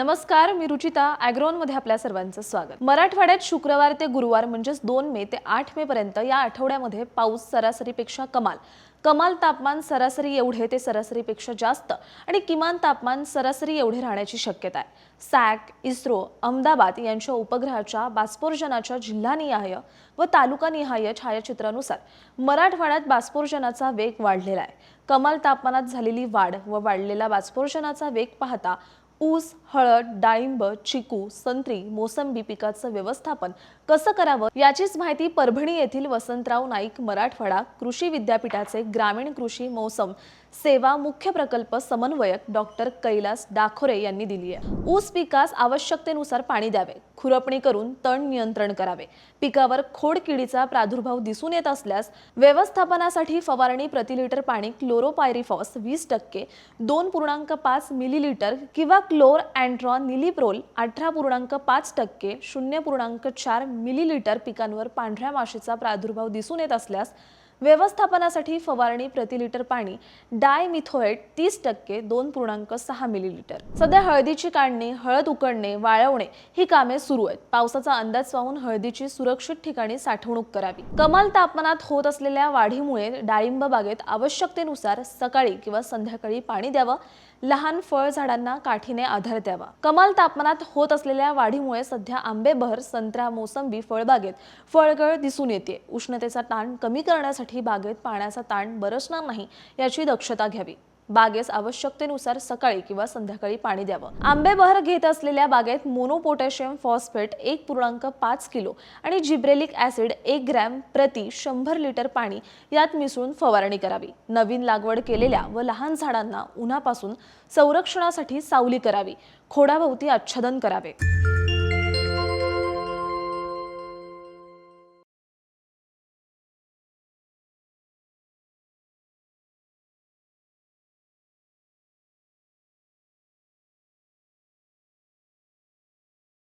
नमस्कार मी रुचिता ॲग्रोनमध्ये आपल्या सर्वांचं स्वागत. मराठवाड्यात शुक्रवार ते गुरुवार म्हणजेच दोन मे ते आठ मे पर्यंत या आठवड्यामध्ये पाऊस सरासरीपेक्षा कमाल. कमाल तापमान सरासरी एवढे ते सरासरीपेक्षा जास्त आणि किमान तापमान सरासरी एवढे राहण्याची शक्यता आहे. सॅक इस्रो अहमदाबाद यांच्या उपग्रहाच्या बाष्पोर्जनाच्या जिल्हानिहाय व तालुकानिहाय छायाचित्रानुसार मराठवाड्यात बाष्पोर्जनाचा वेग वाढलेला आहे. कमाल तापमानात झालेली वाढ व वाढलेला बाष्पोर्जनाचा वेग पाहता ऊस हळद डाळिंब चिकू संत्री मोसंबी पिकाचं व्यवस्थापन कसं करावं याचीच माहिती परभणी येथील वसंतराव नाईक मराठवाडा कृषी विद्यापीठाचे ग्रामीण कृषी मौसम सेवा मुख्य प्रकल्प समन्वयक डॉक्टर कैलास डाखोरे यांनी दिली आहे. ऊस पिकास आवश्यकतेनुसार पाणी द्यावे खुरपणी करून तण नियंत्रण करावे. पिकावर खोड किडीचा प्रादुर्भाव दिसून येत असल्यास व्यवस्थापनासाठी फवारणी प्रति लिटर पाणी क्लोरोपायरिफॉस वीस टक्के दोन पूर्णांक पाच मिलीलिटर किंवा क्लोर अँट्रॉन निलिप्रोल अठरा पूर्णांक पाच टक्के शून्य पूर्णांक चार मिलीलिटर पिकांवर पांढऱ्या माशीचा प्रादुर्भाव दिसून येत असल्यास व्यवस्थापनासाठी फवारणी प्रति लिटर पाणी डायमिथोएट तीस टक्के दोन पूर्णांक सहा मिलीलिटर. सध्या हळदीची काढणी हळद उकडणे वाळवणे ही कामे सुरू आहेत. पावसाचा अंदाज पाहून हळदीची सुरक्षित ठिकाणी साठवणूक करावी. कमाल तापमानात होत असलेल्या वाढीमुळे डाळिंब बागेत आवश्यकतेनुसार सकाळी किंवा संध्याकाळी पाणी द्यावं. लहान फळ झाडांना काठीने आधार द्यावा. कमाल तापमानात होत असलेल्या वाढीमुळे सध्या आंबेबहर संत्रा मोसंबी फळबागेत फळगळ दिसून येते उष्णतेचा ताण कमी करण्यासाठी बागेत पाण्याचा ताण बरसणार नाही याची दक्षता घ्यावी. बागेस आवश्यकतेनुसार सकाळी किंवा संध्याकाळी पाणी द्यावं. आंबे बहर घेत असलेल्या बागेत मोनोपोटॅशियम फॉस्फेट एक पूर्णांक पाच किलो आणि जिब्रेलिक ऍसिड एक ग्रॅम प्रति शंभर लिटर पाणी यात मिसळून फवारणी करावी. नवीन लागवड केलेल्या व लहान झाडांना उन्हापासून संरक्षणासाठी सावली करावी. खोडाभोवती आच्छादन करावे.